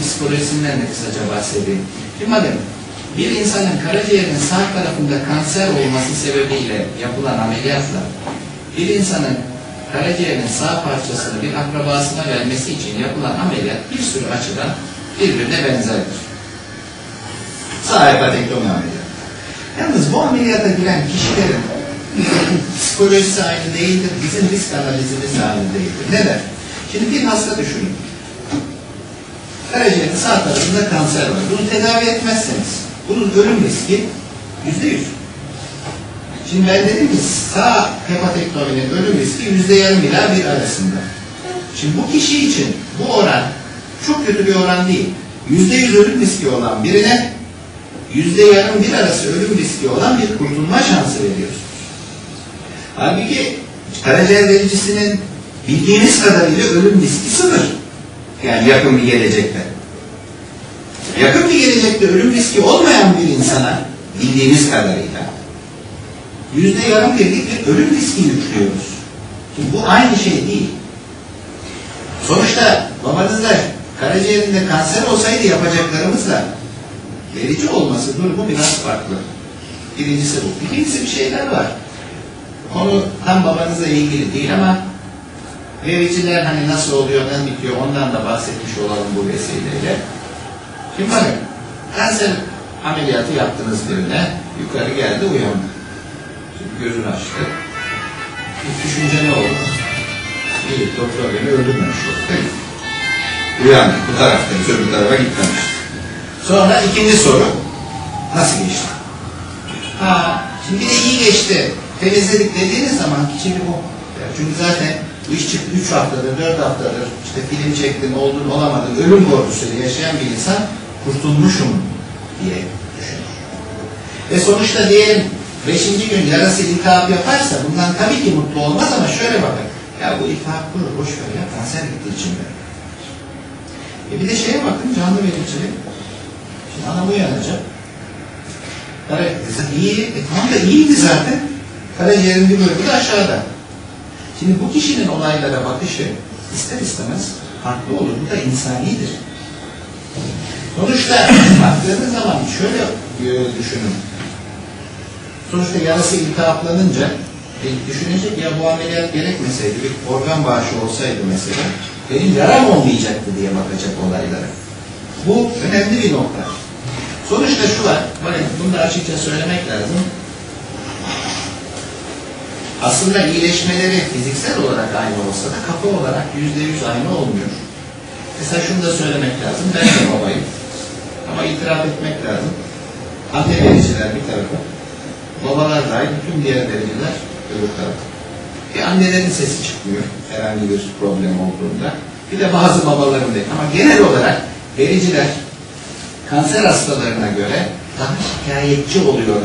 psikolojisinden de kısaca bahsedeyim. Şimdi bakın, bir insanın karaciğerinin sağ tarafında kanser olması sebebiyle yapılan ameliyatla bir insanın karaciğerinin sağ parçasını bir akrabasına vermesi için yapılan ameliyat bir sürü açıdan birbirine benzerdir. Sağ hepatektomi ameliyatı. Yalnız bu ameliyata giren kişilerin psikolojisi aynı değildir, bizim risk analizimiz aynı değildir. Neden? Şimdi bir hasta düşünün. Karaciğerin sağ tarafında kanser var. Bunu tedavi etmezseniz bunun ölüm riski yüzde yüz. Şimdi ben dedim ki sağ hepatektominin ölüm riski yüzde yarım ila bir arasında. Şimdi bu kişi için bu oran çok kötü bir oran değil. Yüzde yüz ölüm riski olan birine yüzde yarım bir arası ölüm riski olan bir kurtulma şansı veriyorsunuz. Halbuki karaciğer vericisinin bildiğiniz kadarıyla ölüm riski sıfır. Yani yakın bir gelecekte. Yakın bir gelecekte ölüm riski olmayan bir insana bildiğimiz kadarıyla yüzde yarım birlik bir ölüm riski yüklüyoruz. Şimdi bu aynı şey değil. Sonuçta babanızda karaciğerinde kanser olsaydı yapacaklarımızla verici olması durumu biraz farklı. Birincisi bu. İkincisi bir şeyler var. Konu tam babanızla ilgili değil ama vericiler hani nasıl oluyor, ne bitiyor ondan da bahsetmiş olalım bu vesileyle. Şimdi bakın, kanser ameliyatı yaptınız birine, yukarı geldi uyandı. Şimdi gözünü açtı. İlk düşünce ne oldu? İyi, doktor beni öldürmemiş oldu. Uyandı, bu taraftayız, öbür tarafa gitmemiş. Sonra ikinci soru, nasıl geçti? Ha, şimdi de iyi geçti. Temizledik dediğiniz zaman kişilik o. Çünkü zaten iş çıktı 3 haftadır, 4 haftadır işte film çektin, oldun, olamadın, ölüm korkusuyla yaşayan bir insan kurtulmuşum diye düşünür. Ve sonuçta diyelim 5. gün yarası iltihap yaparsa bundan tabii ki mutlu olmaz ama şöyle bakın. Ya bu iltihap durur, boş ver ya, kanser gitti içimde. E bir de şeye bakın, canlı vericilik. Şimdi adam uyanacak. Evet, iyi, e tamam da iyiydi zaten. Karaciğerin bir bölümü de aşağıda. Şimdi bu kişinin olaylara bakışı ister istemez farklı olur. Bu da insanidir. Sonuçta baktığınız zaman şöyle e, düşünün. Sonuçta yarası iltihaplanınca e, düşünecek ya bu ameliyat gerekmeseydi bir organ bağışı olsaydı mesela benim yaram olmayacaktı diye bakacak olaylara. Bu önemli bir nokta. Sonuçta şu var, bakın bunu da açıkça söylemek lazım. Aslında iyileşmeleri fiziksel olarak aynı olsa da kafa olarak yüzde yüz aynı olmuyor. Mesela şunu da söylemek lazım, ben de babayım. Ama itiraf etmek lazım. Anne vericiler bir tarafa, babalar dahil bütün diğer vericiler öbür tarafa. Bir annelerin sesi çıkmıyor herhangi bir problem olduğunda. Bir de bazı babaların değil. Ama genel olarak vericiler kanser hastalarına göre daha şikayetçi oluyorlar.